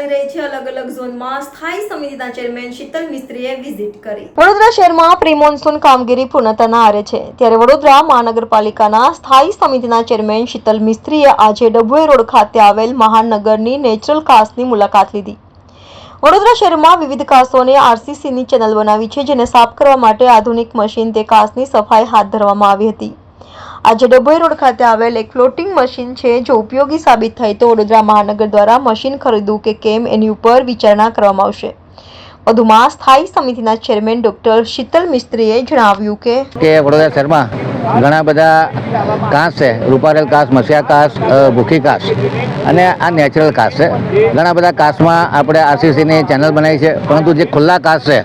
ઝોનમાં. સ્થાયી સમિતિના ચેરમેન શીતલ મિસ્ત્રીએ વિઝિટ કરી. વડોદરા શહેરમાં પ્રી મોન્સૂન કામગીરી પૂર્ણતાના આરે છે. ત્યારે વડોદરા મહાનગરપાલિકાના સ્થાયી સમિતિના ચેરમેન શીતલ મિસ્ત્રીએ આજે ડભોઈ રોડ ખાતે આવેલ મહાનગરની નેચરલ કાસની મુલાકાત લીધી. વડોદરા શહેરમાં વિવિધ કાસોને આરસીસીની ચેનલ બનાવી છે, જેને સાફ કરવા માટે આધુનિક મશીન તે કાસની સફાઈ હાથ ધરવામાં આવી હતી. આજે ડભોઈ રોડ ખાતે આવેલ એક ફ્લોટિંગ મશીન છે જો ઉપયોગી સાબિત થાય તો વડોદરા મહાનગર દ્વારા મશીન ખરીદવું કે કેમ એની ઉપર વિચારણા કરવામાં આવશે. વધુમાં સ્થાયી સમિતિના ચેરમેન ડોક્ટર શીતલ મિસ્ત્રીએ જણાવ્યું કે કે વડોદરા શહેરમાં ઘણા બધા કાંસ છે, રૂપારેલ કાંસ મસિયા કાંસ ભૂખી કાંસ અને આ નેચરલ કાંસ છે. ઘણા બધા કાંસમાં આપણે આરસીસીની ચેનલ બનાવી છે, પરંતુ જે ખુલ્લા કાંસ છે,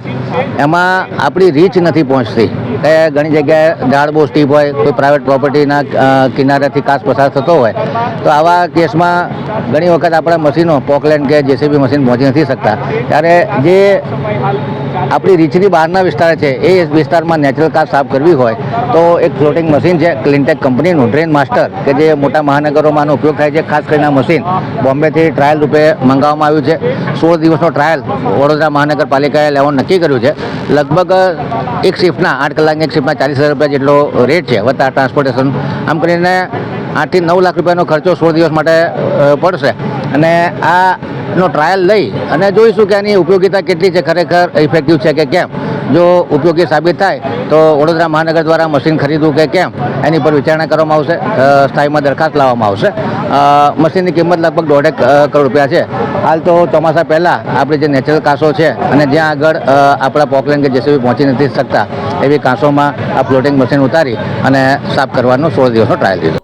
એમાં આપણી રીચ નથી પહોંચતી. કે ઘણી જગ્યાએ ઝાડ બહુ સ્ટીપ હોય, કોઈ પ્રાઇવેટ પ્રોપર્ટીના કિનારેથી કાચ પસાર થતો હોય. તો આવા કેસમાં ઘણી વખત આપણા મશીનો પોકલેન્ડ કે જેસીબી મશીન પહોંચી નથી શકતા. ત્યારે જે આપણી રીચની બહારના વિસ્તાર છે, એ વિસ્તારમાં નેચરલ કાસ સાફ કરવી હોય, તો એક ફ્લોટિંગ મશીન છે ક્લિનટેક કંપનીનું ડ્રેન માસ્ટર કે જે મોટા મહાનગરોમાં ઉપયોગ થાય છે, ખાસ કરીને મશીન બોમ્બેથી ટ્રાયલ રૂપે મંગાવવામાં આવ્યું છે. સોળ દિવસનો ટ્રાયલ વડોદરા મહાનગરપાલિકાએ લેવાનું નક્કી કર્યું છે. લગભગ એક શિફ્ટના આઠ કલાકની એક શિફ્ટના ચાલીસ હજાર રૂપિયા જેટલો રેટ છે, વત્તા ટ્રાન્સપોર્ટેશન આમ કરીને આઠથી નવ લાખ રૂપિયાનો ખર્ચો સોળ દિવસ માટે પડશે. અને આ નો ટ્રાયલ લઈ અને જોઈશું કે આની ઉપયોગિતા કેટલી છે, ખરેખર ઇફેક્ટિવ છે કે કેમ. જો ઉપયોગી સાબિત થાય, તો વડોદરા મહાનગર દ્વારા મશીન ખરીદવું કે કેમ, એની પર વિચારણા કરવામાં આવશે સ્થાયીમાં દરખાસ્ત લાવવામાં આવશે. મશીનની કિંમત લગભગ દોઢેક કરોડ રૂપિયા છે. હાલ તો ચોમાસા પહેલાં આપણે જે નેચરલ કાંસો છે અને જ્યાં આગળ આપણા પોકલેન કે જેસીબી પહોંચી નથી શકતા, એવી કાંસોમાં આ ફ્લોટિંગ મશીન ઉતારી અને સાફ કરવાનો સોળ દિવસનો ટ્રાયલ લીધો.